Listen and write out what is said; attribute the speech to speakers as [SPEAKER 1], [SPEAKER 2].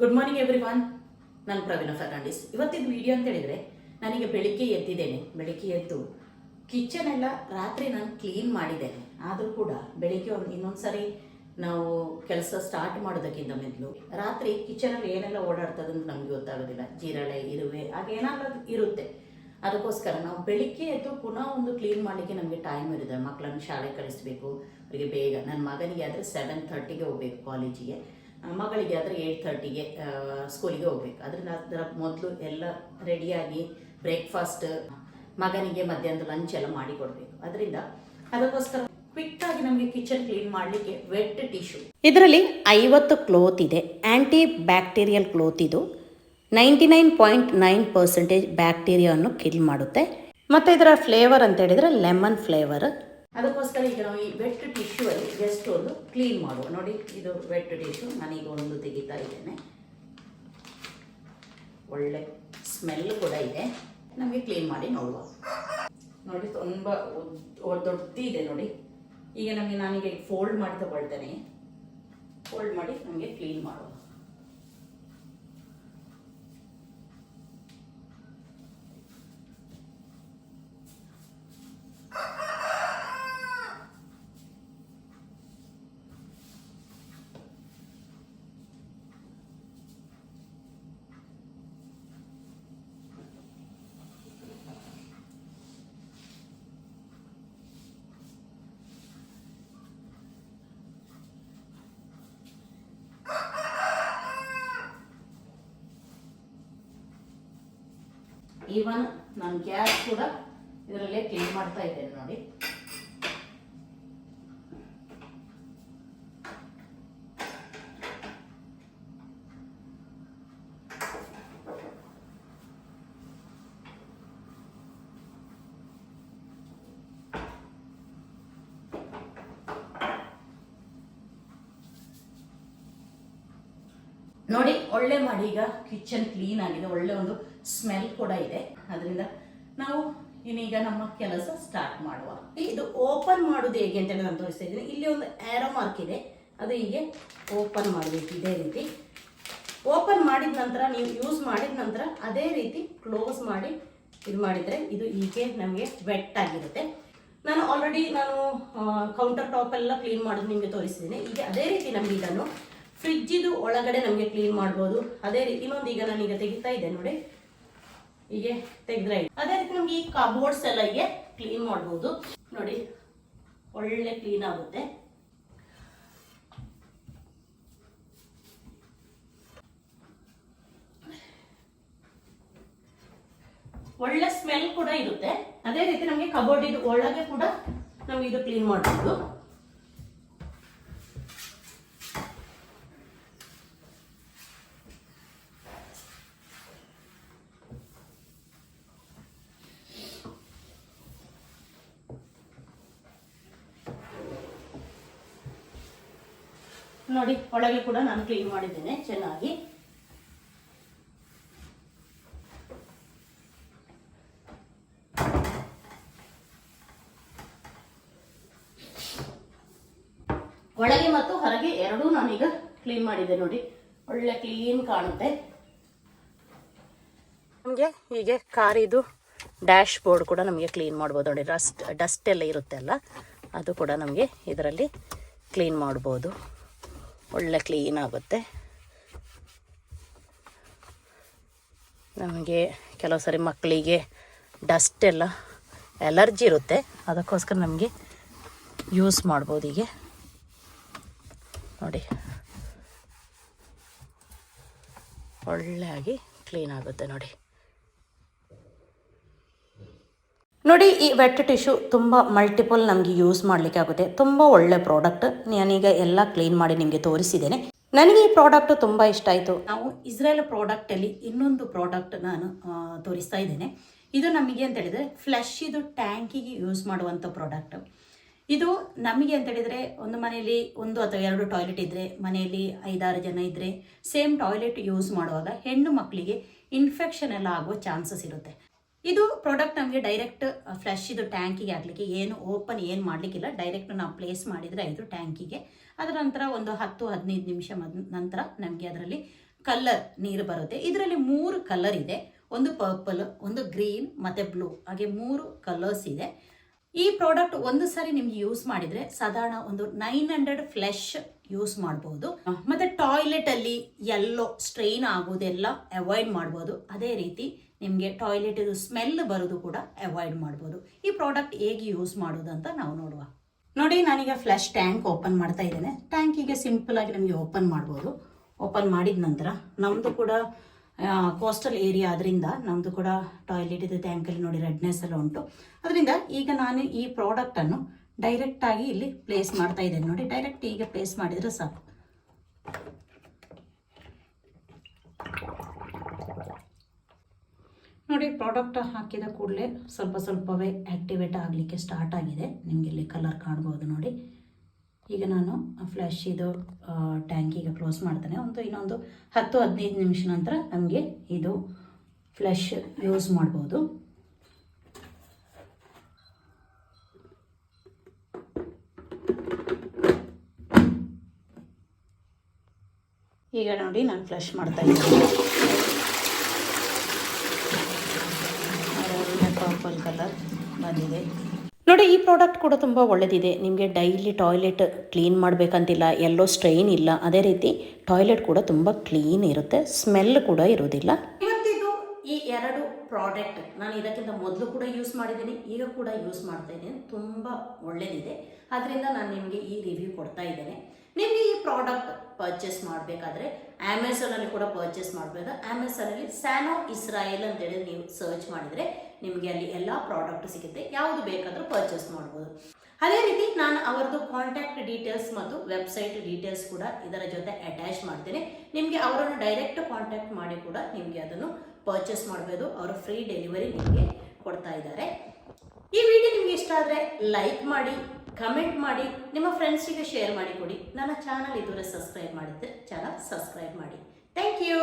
[SPEAKER 1] Good morning every one ನಾನು ಪ್ರವೀಣ ಫರ್ನಾಂಡಿಸ್. ಇವತ್ತಿನ video ಅಂತ ಹೇಳಿದ್ರೆ ನನಗೆ ಬೆಳಿಗ್ಗೆ ಎದ್ದಿದ್ದೇನೆ. ಬೆಳಿಗ್ಗೆ ಎದ್ದು ಕಿಚನ್ ಎಲ್ಲ ರಾತ್ರಿ ನಾನು ಕ್ಲೀನ್ ಮಾಡಿದ್ದೇನೆ. ಆದರೂ ಕೂಡ ಬೆಳಿಗ್ಗೆ ಒಂದು ಇನ್ನೊಂದು ಸಾರಿ ನಾವು ಕೆಲಸ ಸ್ಟಾರ್ಟ್ ಮಾಡೋದಕ್ಕಿಂತ ಮೊದಲು ರಾತ್ರಿ ಕಿಚನಲ್ಲಿ ಏನೆಲ್ಲ ಓಡಾಡ್ತದೆ ಅಂತ ನಮಗೆ ಗೊತ್ತಾಗೋದಿಲ್ಲ. ಜೀರಳೆ, ಇರುವೆ ಹಾಗೇನಾದ್ರೂ ಇರುತ್ತೆ. ಅದಕ್ಕೋಸ್ಕರ ನಾವು ಬೆಳಿಗ್ಗೆ ಎದ್ದು ಪುನಃ ಒಂದು ಕ್ಲೀನ್ ಮಾಡಲಿಕ್ಕೆ ನಮಗೆ ಟೈಮ್ ಇರುತ್ತೆ. ಮಕ್ಕಳನ್ನು ಶಾಲೆಗೆ ಕಳಿಸ್ಬೇಕು. ಅವರಿಗೆ ಬೇಗ ನನ್ನ ಮಗನಿಗೆ ಆದರೆ ಸೆವೆನ್ ಥರ್ಟಿಗೆ ಹೋಗ್ಬೇಕು ಕಾಲೇಜಿಗೆ ಮಗಳಿಗೆ ಆದರೆ ಏಯ್ಟ್ ತರ್ಟಿಗೆ ಸ್ಕೂಲಿಗೆ ಹೋಗ್ಬೇಕು. ಅದರಿಂದ ಅದರ ಮೊದಲು ಎಲ್ಲ ರೆಡಿಯಾಗಿ ಬ್ರೇಕ್ಫಾಸ್ಟ್ ಮಗನಿಗೆ ಮಧ್ಯಾಹ್ನದ ಲಂಚ್ ಎಲ್ಲ ಮಾಡಿ ಕೊಡಬೇಕು. ಅದರಿಂದ ಅದಕ್ಕೋಸ್ಕರ ಕ್ವಿಕ್ ಆಗಿ ನಮಗೆ ಕಿಚನ್ ಕ್ಲೀನ್ ಮಾಡಲಿಕ್ಕೆ ವೆಟ್ ಟಿಶ್ಯೂ
[SPEAKER 2] ಇದರಲ್ಲಿ ಐವತ್ತು ಕ್ಲೋತ್ ಇದೆ. ಆ್ಯಂಟಿ ಬ್ಯಾಕ್ಟೀರಿಯಲ್ ಕ್ಲೋತ್ ಇದು. Ninety nine point nine percentage ಬ್ಯಾಕ್ಟೀರಿಯಾವನ್ನು ಕಿಲ್ ಮಾಡುತ್ತೆ. ಮತ್ತು ಇದರ ಫ್ಲೇವರ್ ಅಂತ ಹೇಳಿದರೆ ಲೆಮನ್ ಫ್ಲೇವರ್
[SPEAKER 1] ಅದಕ್ಕೋಸ್ಕರ ಈಗ ನಾವು ಈ ವೆಟ್ ಟಿಶ್ಯೂ ಅಲ್ಲಿ ಜಸ್ಟ್ ಒಂದು ಕ್ಲೀನ್ ಮಾಡುವ. ನೋಡಿ, ಇದು ವೆಟ್ ಡಿಶು ನಾನೀಗ ಒಂದು ತೆಗಿತಾ ಇದ್ದೇನೆ. ಒಳ್ಳೆ ಸ್ಮೆಲ್ ಕೂಡ ಇದೆ. ನಮಗೆ ಕ್ಲೀನ್ ಮಾಡಿ ನೋಡುವ. ನೋಡಿ, ತುಂಬ ದೊಡ್ಡದಿದೆ ನೋಡಿ. ಈಗ ನಮಗೆ ನಾನೀಗ ಫೋಲ್ಡ್ ಮಾಡಿ ತಗೊಳ್ತೇನೆ. ಫೋಲ್ಡ್ ಮಾಡಿ ನಮಗೆ ಕ್ಲೀನ್ ಮಾಡುವ. ಈವನ್ ನಾನು ಗ್ಯಾಸ್ ಕೂಡ ಇದರಲ್ಲೇ ಕ್ಲೀನ್ ಮಾಡ್ತಾ ಇದ್ದೇನೆ ನೋಡಿ. ನೋಡಿ ಒಳ್ಳೆ ಮಾಡಿ ಈಗ. ಕಿಚನ್ ಕ್ಲೀನ್ ಆಗಿದೆ. ಒಳ್ಳೆ ಒಂದು ಸ್ಮೆಲ್ ಕೂಡ ಇದೆ. ಅದರಿಂದ ನಾವು ಇನ್ನೀಗ ನಮ್ಮ ಕೆಲಸ ಸ್ಟಾರ್ಟ್ ಮಾಡುವ. ಇದು ಓಪನ್ ಮಾಡೋದು ಹೇಗೆ ಅಂತ ನಾನು ತೋರಿಸ್ತಾ ಇದ್ದೀನಿ. ಇಲ್ಲಿ ಒಂದು ಆ್ಯರೋ ಮಾರ್ಕ್ ಇದೆ. ಅದು ಹೀಗೆ ಓಪನ್ ಮಾಡಬೇಕು ಇದೇ ರೀತಿ. ಓಪನ್ ಮಾಡಿದ ನಂತರ ನೀವು ಯೂಸ್ ಮಾಡಿದ ನಂತರ ಅದೇ ರೀತಿ ಕ್ಲೋಸ್ ಮಾಡಿ ಇದು ಮಾಡಿದರೆ ಇದು ಹೀಗೆ ನಮಗೆ ವೆಟ್ ಆಗಿರುತ್ತೆ. ನಾನು ಆಲ್ರೆಡಿ ನಾನು ಕೌಂಟರ್ ಟಾಪ್ ಎಲ್ಲ ಕ್ಲೀನ್ ಮಾಡೋದು ನಿಮಗೆ ತೋರಿಸಿದ್ದೀನಿ ಈಗ ಅದೇ ರೀತಿ ನಮಗೆ ಇದನ್ನು ಫ್ರಿಜ್ಜಿದು ಒಳಗಡೆ ನಮಗೆ ಕ್ಲೀನ್ ಮಾಡ್ಬೋದು. ಅದೇ ರೀತಿ ಇನ್ನೊಂದು ಈಗ ನಾನೀಗ ತೆಗಿತಾ ಇದ್ದೆ ನೋಡಿ. ಹೀಗೆ ತೆಗೆದ್ರೆ. ಅದೇ ರೀತಿ ನಮ್ಗೆ ಈ ಕಬೋರ್ಡ್ಸ್ ಎಲ್ಲ ಹೀಗೆ ಕ್ಲೀನ್ ಮಾಡ್ಬೋದು. ನೋಡಿ, ಒಳ್ಳೆ ಕ್ಲೀನ್ ಆಗುತ್ತೆ. ಒಳ್ಳೆ ಸ್ಮೆಲ್ ಕೂಡ ಇರುತ್ತೆ. ಅದೇ ರೀತಿ ನಮಗೆ ಕಬೋರ್ಡ್ ಇದು ಒಳಗೆ ಕೂಡ ನಮ್ಗೆ ಇದು ಕ್ಲೀನ್ ಮಾಡ್ಬೋದು. ನೋಡಿ, ಒಳಗೆ ಕೂಡ ನಾನು ಕ್ಲೀನ್ ಮಾಡಿದ್ದೇನೆ, ಚೆನ್ನಾಗಿ. ಒಳಗೆ ಮತ್ತು ಹೊರಗೆ ಎರಡೂ ನಾನೀಗ ಕ್ಲೀನ್ ಮಾಡಿದೆ ನೋಡಿ. ಒಳ್ಳೆ ಕ್ಲೀನ್ ಕಾಣುತ್ತೆ. ನಮಗೆ ಹೀಗೆ ಕಾರಿದು ಡ್ಯಾಶ್ ಬೋರ್ಡ್ ಕೂಡ ನಮಗೆ ಕ್ಲೀನ್ ಮಾಡ್ಬೋದು ನೋಡಿ. ಡಸ್ಟ್ ಡಸ್ಟ್ ಎಲ್ಲ ಇರುತ್ತೆ ಅಲ್ಲ? ಅದು ಕೂಡ ನಮಗೆ ಇದರಲ್ಲಿ ಕ್ಲೀನ್ ಮಾಡ್ಬೋದು. ಒಳ್ಳೆ ಕ್ಲೀನ್ ಆಗುತ್ತೆ. ನಮಗೆ ಕೆಲವು ಸರಿ ಮಕ್ಕಳಿಗೆ ಡಸ್ಟ್ ಎಲ್ಲ ಎಲರ್ಜಿ ಇರುತ್ತೆ. ಅದಕ್ಕೋಸ್ಕರ ನಮಗೆ ಯೂಸ್ ಮಾಡ್ಬೋದು ಹೀಗೆ. ನೋಡಿ. ಒಳ್ಳೆಯಾಗಿ ಕ್ಲೀನ್ ಆಗುತ್ತೆ ನೋಡಿ. ನೋಡಿ, ಈ ವೆಟ್ ಟಿಶ್ಯೂ ತುಂಬ ಮಲ್ಟಿಪಲ್ ನಮಗೆ ಯೂಸ್ ಮಾಡಲಿಕ್ಕೆ ಆಗುತ್ತೆ. ತುಂಬ ಒಳ್ಳೆ ಪ್ರಾಡಕ್ಟ್ ನಾನೀಗ ಎಲ್ಲ ಕ್ಲೀನ್ ಮಾಡಿ ನಿಮಗೆ ತೋರಿಸಿದ್ದೇನೆ. ನನಗೆ ಈ ಪ್ರಾಡಕ್ಟ್ ತುಂಬ ಇಷ್ಟ ಆಯಿತು.
[SPEAKER 2] ನಾವು ಇಸ್ರೇಲ್ ಪ್ರಾಡಕ್ಟಲ್ಲಿ ಇನ್ನೊಂದು ಪ್ರಾಡಕ್ಟ್ ನಾನು ತೋರಿಸ್ತಾ ಇದ್ದೇನೆ. ಇದು ನಮಗೆ ಅಂತ ಹೇಳಿದರೆ ಫ್ಲಶ್ ಇದು ಟ್ಯಾಂಕಿಗೆ ಯೂಸ್ ಮಾಡುವಂಥ ಪ್ರಾಡಕ್ಟ್ ಇದು ನಮಗೆ ಅಂತ ಹೇಳಿದರೆ ಒಂದು ಮನೆಯಲ್ಲಿ ಒಂದು ಅಥವಾ ಎರಡು ಟಾಯ್ಲೆಟ್ ಇದ್ದರೆ ಮನೆಯಲ್ಲಿ ಐದಾರು ಜನ ಇದ್ದರೆ ಸೇಮ್ ಟಾಯ್ಲೆಟ್ ಯೂಸ್ ಮಾಡುವಾಗ ಹೆಣ್ಣು ಮಕ್ಕಳಿಗೆ ಇನ್ಫೆಕ್ಷನ್ ಎಲ್ಲ ಆಗುವ ಚಾನ್ಸಸ್ ಇರುತ್ತೆ. ಇದು ಪ್ರಾಡಕ್ಟ್ ನಮಗೆ ಡೈರೆಕ್ಟ್ ಫ್ಲಶ್ ಇದು ಟ್ಯಾಂಕಿಗೆ ಆಗಲಿಕ್ಕೆ ಏನು ಓಪನ್ ಏನು ಮಾಡಲಿಕ್ಕಿಲ್ಲ. ಡೈರೆಕ್ಟ್ ನಾವು ಪ್ಲೇಸ್ ಮಾಡಿದರೆ ಇದು ಟ್ಯಾಂಕಿಗೆ ಅದರ ನಂತರ ಒಂದು ಹತ್ತು, ಹದಿನೈದು ನಿಮಿಷ ನಂತರ ನಮಗೆ ಅದರಲ್ಲಿ ಕಲರ್ ನೀರು ಬರುತ್ತೆ. ಇದರಲ್ಲಿ ಮೂರು ಕಲರ್ ಇದೆ. ಒಂದು ಪರ್ಪಲ್ ಒಂದು ಗ್ರೀನ್ ಮತ್ತು ಬ್ಲೂ ಹಾಗೆ ಮೂರು ಕಲರ್ಸ್ ಇದೆ. ಈ ಪ್ರಾಡಕ್ಟ್ ಒಂದು ಸಾರಿ ನಿಮ್ಗೆ ಯೂಸ್ ಮಾಡಿದರೆ ಸಾಧಾರಣ ಒಂದು ನೈನ್ ಹಂಡ್ರೆಡ್ ಫ್ಲೆಶ್ ಯೂಸ್ ಮಾಡ್ಬೋದು. ಮತ್ತು ಟಾಯ್ಲೆಟಲ್ಲಿ ಎಲ್ಲೋ ಸ್ಟ್ರೈನ್ ಆಗೋದೆಲ್ಲ ಅವಾಯ್ಡ್ ಮಾಡ್ಬೋದು. ಅದೇ ರೀತಿ ನಿಮಗೆ ಟಾಯ್ಲೆಟ್ ಸ್ಮೆಲ್ ಬರೋದು ಕೂಡ ಅವಾಯ್ಡ್ ಮಾಡ್ಬೋದು. ಈ ಪ್ರಾಡಕ್ಟ್ ಹೇಗೆ ಯೂಸ್ ಮಾಡೋದು ಅಂತ ನಾವು ನೋಡುವ. ನೋಡಿ, ನಾನೀಗ ಫ್ಲಶ್ ಟ್ಯಾಂಕ್ ಓಪನ್ ಮಾಡ್ತಾ ಇದ್ದೇನೆ. ಟ್ಯಾಂಕಿಗೆ ಸಿಂಪಲ್ ಆಗಿ ನಮಗೆ ಓಪನ್ ಮಾಡ್ಬೋದು. ಓಪನ್ ಮಾಡಿದ ನಂತರ ನಮ್ಮದು ಕೂಡ ಕೋಸ್ಟಲ್ ಏರಿಯಾ ಅದರಿಂದ ನಮ್ಮದು ಕೂಡ ಟಾಯ್ಲೆಟ್ ಇದೆ ಟ್ಯಾಂಕಲ್ಲಿ ನೋಡಿ ರೆಡ್ನೆಸ್ ಎಲ್ಲ ಉಂಟು. ಅದರಿಂದ ಈಗ ನಾನು ಈ ಪ್ರಾಡಕ್ಟನ್ನು ಡೈರೆಕ್ಟಾಗಿ ಇಲ್ಲಿ ಪ್ಲೇಸ್ ಮಾಡ್ತಾ ಇದ್ದೇನೆ. ನೋಡಿ ಡೈರೆಕ್ಟ್ ಈಗ ಪ್ಲೇಸ್ ಮಾಡಿದರೆ ಸಾಕು. ನೋಡಿ ಪ್ರಾಡಕ್ಟ್ ಹಾಕಿದ ಕೂಡಲೇ ಸ್ವಲ್ಪ ಸ್ವಲ್ಪವೇ ಆ್ಯಕ್ಟಿವೇಟ್ ಆಗಲಿಕ್ಕೆ ಸ್ಟಾರ್ಟ್ ಆಗಿದೆ. ನಿಮಗೆ ಇಲ್ಲಿ ಕಲರ್ ಕಾಣ್ಬೋದು ನೋಡಿ. ಈಗ ನಾನು ಫ್ಲ್ಯಾಶ್ ಇದು ಟ್ಯಾಂಕಿಗೆ ಕ್ಲೋಸ್ ಮಾಡ್ತೇನೆ. ಒಂದು ಇನ್ನೊಂದು ಹತ್ತು, ಹದಿನೈದು ನಿಮಿಷ ನಂತರ ನಮಗೆ ಇದು ಫ್ಲ್ಯಾಶ್ ಯೂಸ್ ಮಾಡ್ಬೋದು. ಈಗ ನೋಡಿ, ನಾನು ಫ್ಲಶ್ ಮಾಡ್ತಾ ಇದ್ದೀನಿ. ಪರ್ಪಲ್ ಕಲರ್ ಬಂದಿದೆ. ನೋಡಿ, ಈ ಪ್ರಾಡಕ್ಟ್ ಕೂಡ ತುಂಬ ಒಳ್ಳೆಯದಿದೆ ನಿಮಗೆ ಡೈಲಿ ಟಾಯ್ಲೆಟ್ ಕ್ಲೀನ್ ಮಾಡಬೇಕಂತಿಲ್ಲ, ಎಲ್ಲೋ ಸ್ಟ್ರೈನ್ ಇಲ್ಲ. ಅದೇ ರೀತಿ ಟಾಯ್ಲೆಟ್ ಕೂಡ ತುಂಬ ಕ್ಲೀನ್ ಇರುತ್ತೆ ಸ್ಮೆಲ್ ಕೂಡ ಇರೋದಿಲ್ಲ ಇವತ್ತಿದು ಈ ಎರಡು ಪ್ರಾಡಕ್ಟ್ ನಾನು ಇದಕ್ಕಿಂತ ಮೊದಲು ಕೂಡ ಯೂಸ್ ಮಾಡಿದ್ದೀನಿ, ಈಗ ಕೂಡ ಯೂಸ್ ಮಾಡ್ತಾ ಇದ್ದೀನಿ. ತುಂಬ ಒಳ್ಳೆಯದಿದೆ ಅದರಿಂದ ನಾನು ನಿಮಗೆ ಈ ರಿವ್ಯೂ ಕೊಡ್ತಾ ಇದ್ದೇನೆ. ನಿಮಗೆ ಈ ಪ್ರಾಡಕ್ಟ್ ಪರ್ಚೇಸ್ ಮಾಡಬೇಕಾದ್ರೆ ಅಮೆಝಾನಲ್ಲಿ ಕೂಡ ಪರ್ಚೇಸ್ ಮಾಡಬೇಕು ಅಮೆಝಾನಲ್ಲಿ ಸ್ಯಾನೋ ಇಸ್ರಾಯೇಲ್ ಅಂತೇಳಿ ನೀವು ಸರ್ಚ್ ಮಾಡಿದರೆ ನಿಮಗೆ ಅಲ್ಲಿ ಎಲ್ಲ ಪ್ರಾಡಕ್ಟ್ ಸಿಗುತ್ತೆ. ಯಾವುದು ಬೇಕಾದರೂ ಪರ್ಚೇಸ್ ಮಾಡ್ಬೋದು. ಅದೇ ರೀತಿ ನಾನು ಅವರದ್ದು ಕಾಂಟ್ಯಾಕ್ಟ್ ಡೀಟೇಲ್ಸ್ ಮತ್ತು ವೆಬ್ಸೈಟ್ ಡೀಟೇಲ್ಸ್ ಕೂಡ ಇದರ ಜೊತೆ ಅಟ್ಯಾಚ್ ಮಾಡ್ತೇನೆ. ನಿಮಗೆ ಅವರನ್ನು ಡೈರೆಕ್ಟ್ ಕಾಂಟ್ಯಾಕ್ಟ್ ಮಾಡಿ ಕೂಡ ನಿಮಗೆ ಅದನ್ನು ಪರ್ಚೇಸ್ ಮಾಡ್ಬೋದು. ಅವರು ಫ್ರೀ ಡೆಲಿವರಿ ನಿಮಗೆ ಕೊಡ್ತಾ ಇದ್ದಾರೆ. ಈ ವಿಡಿಯೋ ನಿಮಗೆ ಇಷ್ಟ ಆದರೆ ಲೈಕ್ ಮಾಡಿ ಕಮೆಂಟ್ ಮಾಡಿ, ನಿಮ್ಮ ಫ್ರೆಂಡ್ಸಿಗೆ ಶೇರ್ ಮಾಡಿ ಕೊಡಿ. ನನ್ನ ಚಾನಲ್ ಇದುವರೆ ಸಬ್ಸ್ಕ್ರೈಬ್ ಮಾಡಿದ್ರೆ ಚಾನಲ್ ಸಬ್ಸ್ಕ್ರೈಬ್ ಮಾಡಿ. Thank you